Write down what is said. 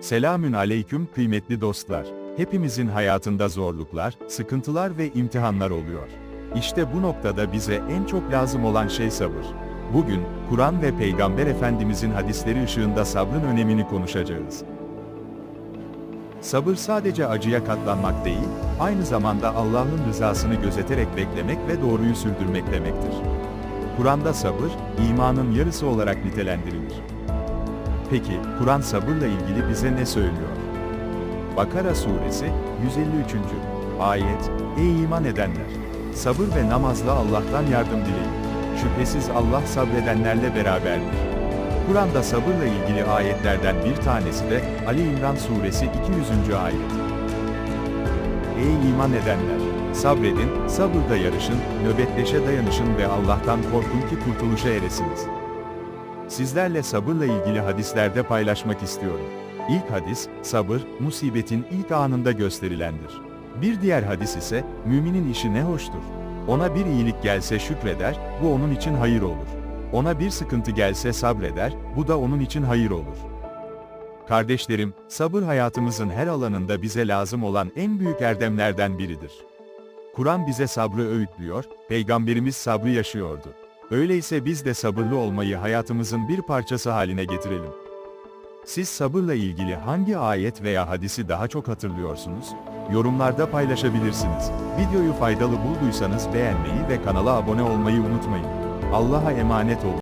Selamün aleyküm kıymetli dostlar. Hepimizin hayatında zorluklar, sıkıntılar ve imtihanlar oluyor. İşte bu noktada bize en çok lazım olan şey sabır. Bugün, Kur'an ve Peygamber Efendimizin hadisleri ışığında sabrın önemini konuşacağız. Sabır sadece acıya katlanmak değil, aynı zamanda Allah'ın rızasını gözeterek beklemek ve doğruyu sürdürmek demektir. Kur'an'da sabır, imanın yarısı olarak nitelendirilir. Peki, Kur'an sabırla ilgili bize ne söylüyor? Bakara suresi 153. ayet Ey iman edenler! Sabır ve namazla Allah'tan yardım dileyin. Şüphesiz Allah sabredenlerle beraberdir. Kur'an'da sabırla ilgili ayetlerden bir tanesi de Ali İmran suresi 200. ayet. Ey iman edenler! Sabredin, sabırda yarışın, nöbetleşe dayanışın ve Allah'tan korkun ki kurtuluşa eresiniz. Sizlerle sabırla ilgili hadislerde paylaşmak istiyorum. İlk hadis, sabır, musibetin ilk anında gösterilendir. Bir diğer hadis ise, müminin işi ne hoştur. Ona bir iyilik gelse şükreder, bu onun için hayır olur. Ona bir sıkıntı gelse sabreder, bu da onun için hayır olur. Kardeşlerim, sabır hayatımızın her alanında bize lazım olan en büyük erdemlerden biridir. Kur'an bize sabrı öğütlüyor, Peygamberimiz sabrı yaşıyordu. Öyleyse biz de sabırlı olmayı hayatımızın bir parçası haline getirelim. Siz sabırla ilgili hangi ayet veya hadisi daha çok hatırlıyorsunuz? Yorumlarda paylaşabilirsiniz. Videoyu faydalı bulduysanız beğenmeyi ve kanala abone olmayı unutmayın. Allah'a emanet olun.